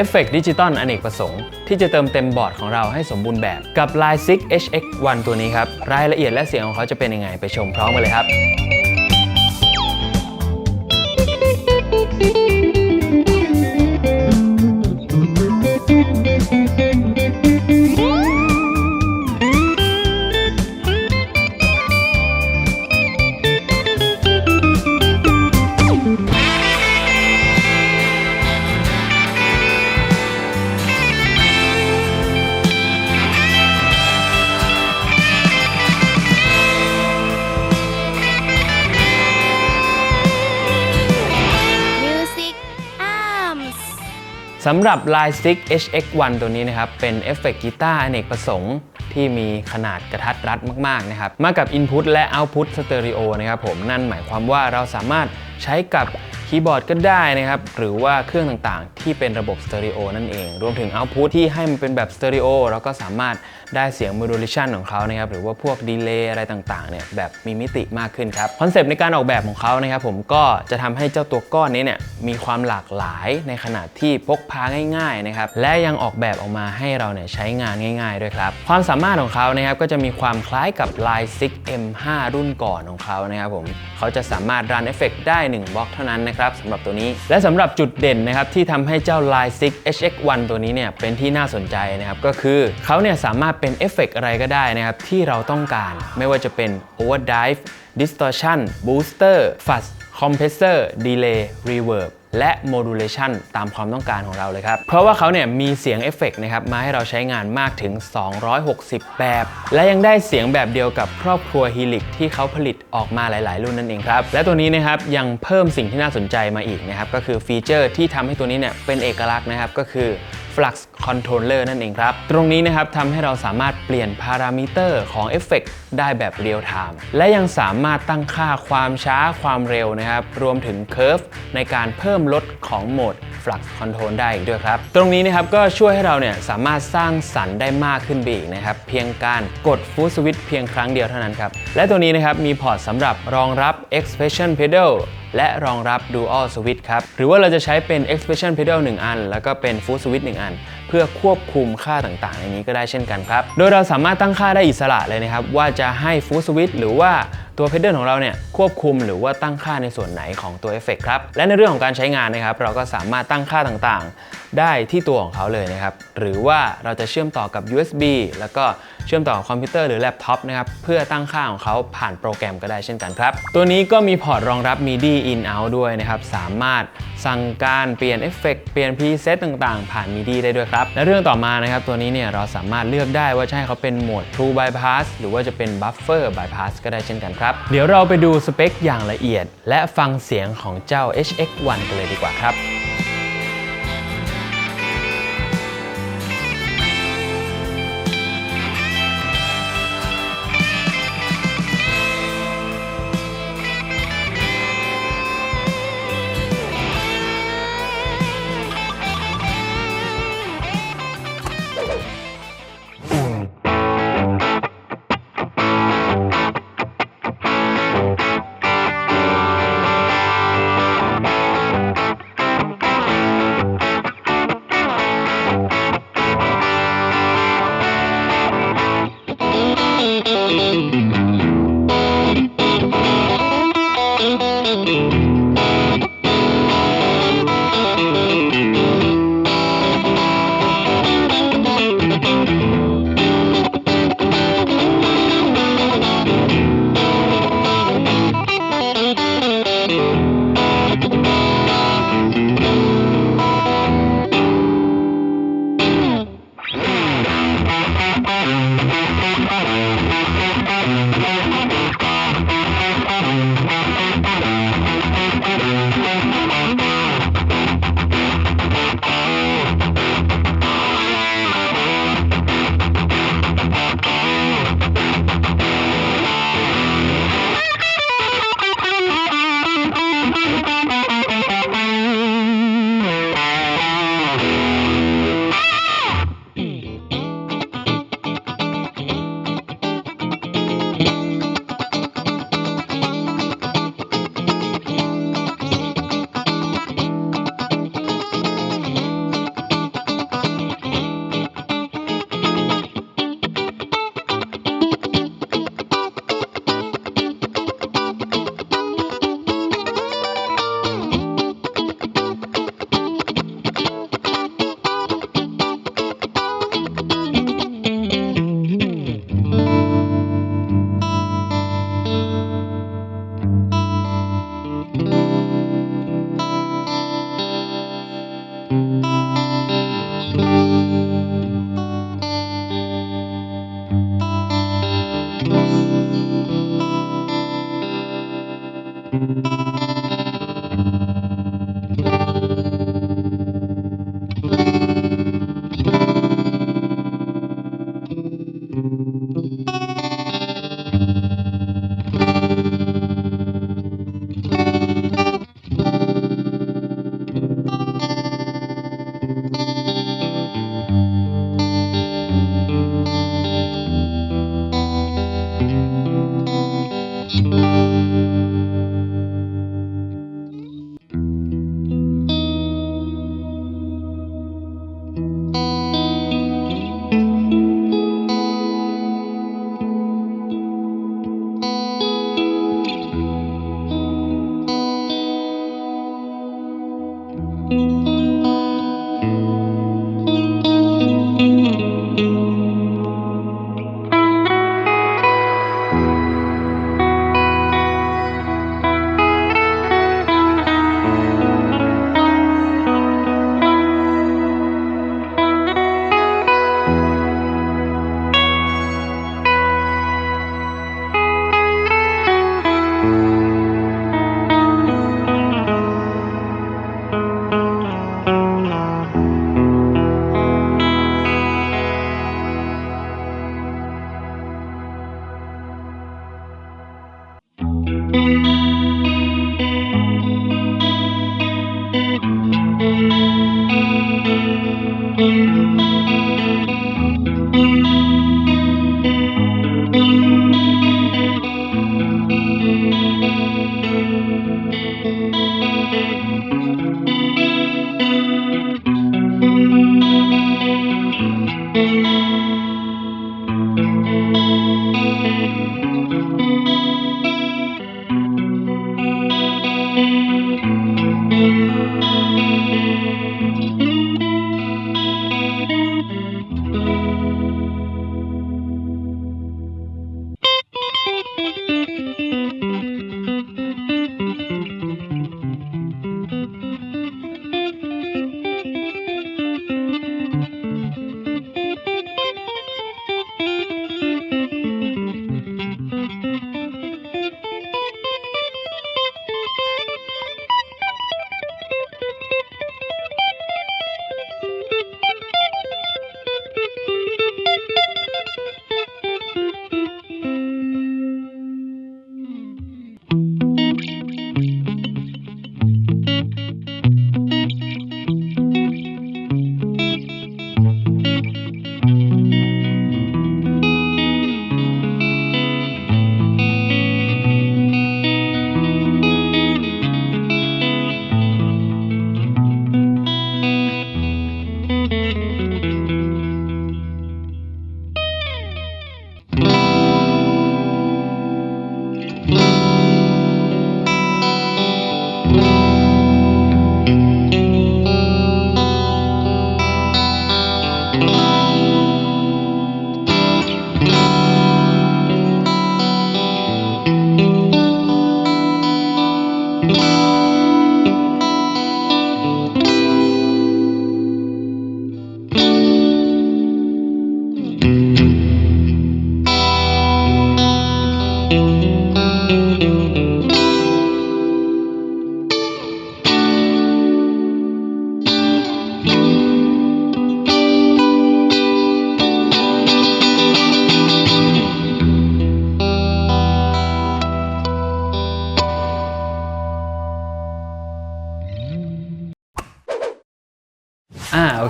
อฟเฟกต์ดิจิตอลอเนกประสงค์ ที่จะเติมเต็มบอร์ดของเราให้สมบูรณ์แบบกับ Line 6 HX1 ตัวนี้ครับ รายละเอียดและเสียงของเขาจะเป็นยังไงไปชมพร้อมกันเลยครับ สำหรับ Line 6 HX1 ตัวนี้นะครับ เป็นเอฟเฟกต์กีตาร์อเนกประสงค์ ที่มีขนาดกระทัดรัดมาก ๆ นะครับ มากับ Input และ Output สเตอริโอนะครับผมนั่นหมายความว่าเราสามารถ ใช้กับคีย์บอร์ดก็ได้นะครับ หรือว่าเครื่องต่างๆ ที่เป็นระบบสเตอริโอนั่นเอง รวมถึง Output ที่ให้มันเป็นแบบสเตอริโอเราก็สามารถได้เสียง modulation ของเขานะครับ หรือว่าพวกดีเลย์อะไรต่างๆ เนี่ย แบบมีมิติมากขึ้นครับ คอนเซปต์ในการออกแบบของเขานะครับผมก็จะทำให้เจ้าตัวก้อนนี้เนี่ย มีความหลากหลายในขนาดที่พกพาง่าย ๆ นะครับ และยังออกแบบออกมาให้เราเนี่ยใช้งานง่าย ๆ ด้วยครับ ความสามารถของเขานะครับก็จะมีความคล้ายกับ Line 6 M5 รุ่นก่อนของเขานะครับผมเขาจะสามารถรันเอฟเฟกได้1บล็อกเท่านั้นนะครับสำหรับตัวนี้ และสำหรับจุดเด่นนะครับที่ทำให้เจ้า Line 6 HX1 ตัวนี้เนี่ยเป็นที่น่าสนใจนะครับก็คือเขาเนี่ยสามารถเป็นเอฟเฟกอะไรก็ได้นะครับที่เราต้องการ ไม่ว่าจะเป็น Overdrive Distortion Booster Fuzz Compressor Delay Reverb และ Modulation ตามความต้องการของเราเลยครับ เพราะว่าเขาเนี่ยมีเสียงเอฟเฟกต์นะครับมาให้เราใช้งานมากถึง 260 แบบ และยังได้เสียงแบบเดียวกับครอบครัว Helix ที่เขาผลิตออกมาหลาย ๆ รุ่นนั่นเองครับ และตัวนี้นะครับยังเพิ่มสิ่งที่น่าสนใจมาอีกนะครับก็คือฟีเจอร์ที่ทำให้ตัวนี้เนี่ยเป็นเอกลักษณ์นะครับก็คือ Flux Controller นั่นเองครับ ตรงนี้นะครับทำให้เราสามารถเปลี่ยนพารามิเตอร์ของเอฟเฟกต์ได้แบบเรียลไทม์และยังสามารถตั้งค่าความช้าความเร็วนะครับ รวมถึงเคอร์ฟในการเพิ่มลดของโหมด Flux Control ได้อีกด้วยครับ ตรงนี้นะครับก็ช่วยให้เราเนี่ยสามารถสร้างสรรค์ได้มากขึ้นไปอีกนะครับ เพียงการกดฟูสวิตเพียงครั้งเดียวเท่านั้นครับ และตัวนี้นะครับมีพอร์ตสำหรับรองรับ Expression Pedal และรองรับ Dual Switch ครับ หรือว่าเราจะใช้เป็น Expression Pedal 1 อัน แล้วก็เป็น Full Switch 1 อัน เพื่อควบคุมค่าต่างๆ ในนี้ก็ได้เช่นกันครับ โดยเราสามารถตั้งค่าได้อิสระเลยนะครับ ว่าจะให้ Full Switch หรือว่า ตัวเพดเดิลของเราเนี่ยควบคุมหรือว่าตั้งค่าในส่วนไหนของตัวเอฟเฟกครับ และในเรื่องของการใช้งานนะครับ เราก็สามารถตั้งค่าต่างๆ ได้ที่ตัวของเขาเลยนะครับ หรือว่าเราจะเชื่อมต่อกับ USB แล้วก็ ชื่อมต่อกับคอมพิวเตอร์หรือแล็ปท็อปนะครับเพื่อตั้งค่าของเขาผ่านโปรแกรมก็ได้เช่นกันครับ ตัวนี้ก็มีพอร์ตรองรับ MIDI in out ด้วยนะครับสามารถสั่งการเปลี่ยนเอฟเฟกเปลี่ยน preset ต่างๆ ผ่าน MIDI ได้ด้วยครับ และเรื่องต่อมานะครับตัวนี้เนี่ยเราสามารถเลือกได้ว่าจะให้เขาเป็นโหมด True Bypass หรือว่าจะเป็น Buffer Bypass ก็ได้เช่นกันครับ เดี๋ยวเราไปดูสเปคอย่างละเอียด และฟังเสียงของเจ้า HX1 กันเลยดีกว่าครับ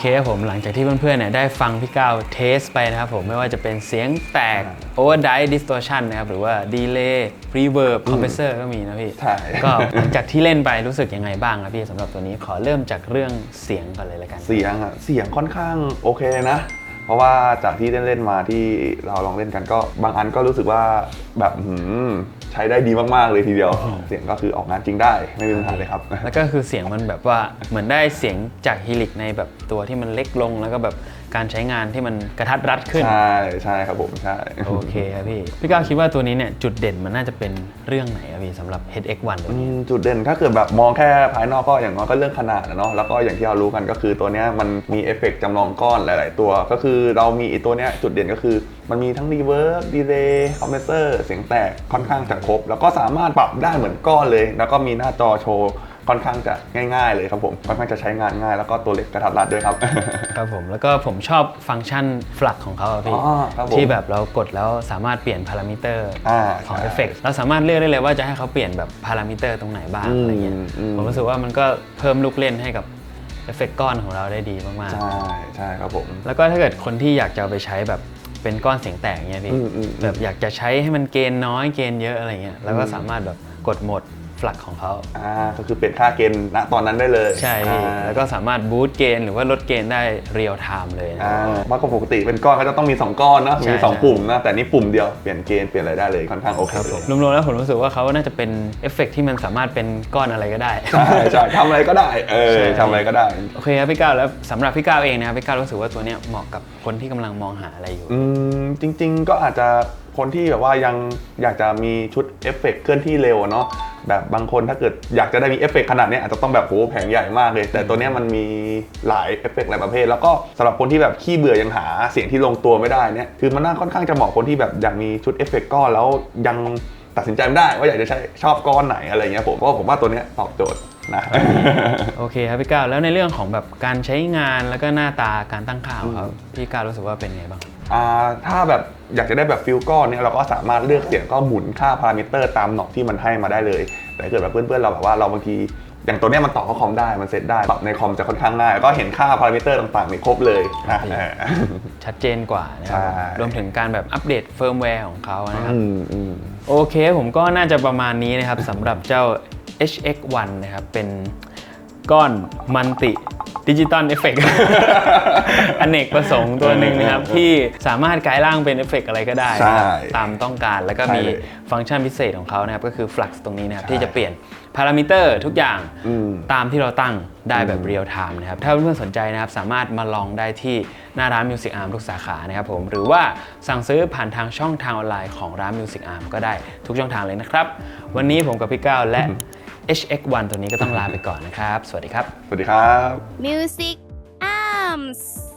เคครับผมหลังจากที่เพื่อนๆเนี่ยได้ฟังพี่ก้าวเทสไปนะครับผมไม่ว่าจะเป็นเสียงแตก overdrive distortion นะครับหรือว่า delay reverb compressor ก็มีนะพี่ ใช่ ก็หลังจากที่เล่นไปรู้สึกยังไงบ้างครับพี่สำหรับตัวนี้ขอเริ่มจากเรื่องเสียงก่อนเลยละกัน เสียงอะเสียงค่อนข้างโอเคนะ เพราะว่าจากที่เล่นเล่นๆมาที่เราลองเล่นกันก็บางอันก็รู้สึกว่าแบบหืมใช้ได้ดีมากๆเลยทีเดียว เสียงก็คือออกงานจริงได้ไม่มีปัญหาเลยครับ แล้วก็คือเสียงมันแบบว่าเหมือนได้เสียงจากฮิลิกในแบบตัวที่มันเล็กลงแล้วก็แบบ การใช้งานที่มันกระทัดรัดขึ้น ใช่ใช่ครับผมใช่ โอเคครับพี่ พี่ก้าวคิดว่าตัวนี้เนี่ยจุดเด่นมันน่าจะเป็นเรื่องไหนครับพี่สำหรับ HX1 ตัวอืนี้มจุดเด่นถ้าเกิดแบบมองแค่ภายนอกก็อย่างน้อยก็เรื่องขนาดนะเนาะแล้วก็อย่างที่เรารู้กันก็คือตัวเนี้ยมันมีเอฟเฟกต์จำลองก้อนหลาย ๆ ตัว ก็คือเรามีไอีตัวเนี้ยจุดเด่นก็คือ มันมีทั้งรีเวิร์บดีเลย์คอมเพรสเซอร์เสียงแตกค่อนข้างจะครบ แล้วก็สามารถปรับได้เหมือนก้อนเลย แล้วก็มีหน้าจอโชว์ ค่อนข้างจะง่ายๆเลยครับผมค่อนข้างจะใช้งานง่าย แล้วก็ตัวเล็กกระทัดรัดด้วยครับ ครับผมแล้วก็ผมชอบฟังก์ชันฟลักของเขาอะพี่อ๋อครับผมที่แบบเรากดแล้วสามารถเปลี่ยนพารามิเตอร์อ่าของใช่เอฟเฟกเราสามารถเลือกได้เลยว่าจะให้เขาเปลี่ยนแบบพารามิเตอร์ตรงไหนบ้างอืมอะไรเงี้ยอืม ผมรู้สึกว่ามันก็เพิ่มลูกเล่นให้กับเอฟเฟกก้อนของเราได้ดีมากๆใช่ใช่ครับผมแล้วก็ถ้าเกิดคนที่อยากจะเอาไปใช้แบบเป็นก้อนเสียงแตกเงี้ยพี่อืมอืม แบบอยากจะใช้ให้มันเกณฑ์น้อยเกณฑ์เยอะอะไรเงี้ยแล้วก็สามารถแบบ กดโหมดฟลักของเขาอ่าก็คือเป็นค่าเกณฑ์ณตอนนั้นได้เลยใช่พี่อ่าแล้วก็สามารถบูตเกณฑ์หรือว่าลดเกณฑ์ได้เรียลไทม์เลยนะ อ่ามากกว่าปกติเป็นก้อนก็จะต้องมี 2 ก้อนนะใช่มี2ใช่ปุ่มนะแต่นี่ปุ่มเดียวเปลี่ยนเกณฑ์เปลี่ยนอะไรได้เลยค่อนข้างโอเคเลยรวมๆแล้วผมรู้สึกว่าเขาน่าจะเป็นเอฟเฟกต์ที่มันสามารถเป็นก้อนอะไรก็ได้ ใช่ใช่ทำอะไรก็ได้เออใช่ ทำอะไรก็ได้ โอเคครับพี่ก้าวแล้วสำหรับพี่ก้าวเองนะครับพี่ก้าวรู้สึกว่าตัวเนี้ยเหมาะกับคนที่กำลังมองหาอะไรอยู่ อืมจริงๆก็อาจจะ คนที่แบบว่ายังอยากจะมีชุดเอฟเฟกต์เคลื่อนที่เร็วอะเนาะแบบบางคนถ้าเกิดอยากจะได้มีเอฟเฟกต์ขนาดเนี้ยอาจจะต้องแบบโหแผงใหญ่มากเลย แต่ตัวเนี้ยมันมีหลายเอฟเฟกต์หลายประเภท แล้วก็สำหรับคนที่แบบขี้เบื่อยังหาเสียงที่ลงตัวไม่ได้เนี่ยคือมันน่าค่อนข้างจะเหมาะคนที่แบบอยากมีชุดเอฟเฟกต์ก้อนแล้วยังตัดสินใจไม่ได้ว่าอยากจะใช้ชอบก้อนไหนอะไรเงี้ยผมเพราะว่าผมว่าตัวเนี้ยตอบโจทย์นะ โอเคครับพี่ก้าวแล้วในเรื่องของแบบการใช้งานแล้วก็หน้าตาการตั้งค่าของเขาพี่ก้าวรู้สึกว่าเป็นไงบ้างอ่า ถ้าแบบอยากจะได้แบบฟิลก้อนเนี่ยเราก็สามารถเลือกเสียงก็หมุนค่าพารามิเตอร์ตามหนอกที่มันให้มาได้เลย แต่ถ้าเกิดแบบเพื่อนๆเราแบบว่าเราบางทีอย่างตัวเนี้ยมันต่อเข้าคอมได้มันเซตได้ปรับในคอมจะค่อนข้างง่าย แล้วก็เห็นค่าพารามิเตอร์ต่างๆในครบเลยนะเออชัดเจนกว่านะครับใช่รวมถึงการแบบอัปเดตเฟิร์มแวร์ของเขานะครับอืมอืมโอเคผมก็น่าจะประมาณนี้นะครับสำหรับเจ้า HX1 นะครับเป็นก้อนมันติ ดิจิตอลเอฟเฟกอเนกประสงค์ตัวหนึ่งนะครับ ที่สามารถกลายร่างเป็นเอฟเฟกอะไรก็ได้ใช่นะครับตามต้องการแล้วก็มีใช่เลยฟังก์ชันพิเศษของเขานะครับ ก็คือ flux ตรงนี้นะครับใช่ที่จะเปลี่ยนพารามิเตอร์ทุกอย่างอืมตามที่เราตั้งได้แบบอืมเรียลไทม์นะครับ ถ้าเพื่อนๆสนใจนะครับ สามารถมาลองได้ที่หน้าร้าน Music Arm ทุกสาขานะครับผม หรือว่าสั่งซื้อผ่านทางช่องทางออนไลน์ของร้าน Music Arm ก็ได้ทุกช่องทางเลยนะครับ วันนี้ผมกับพี่ก้าวและ HX1 ตัวนี้ก็ต้องลาไปก่อนนะครับ สวัสดีครับ สวัสดีครับ Music Arms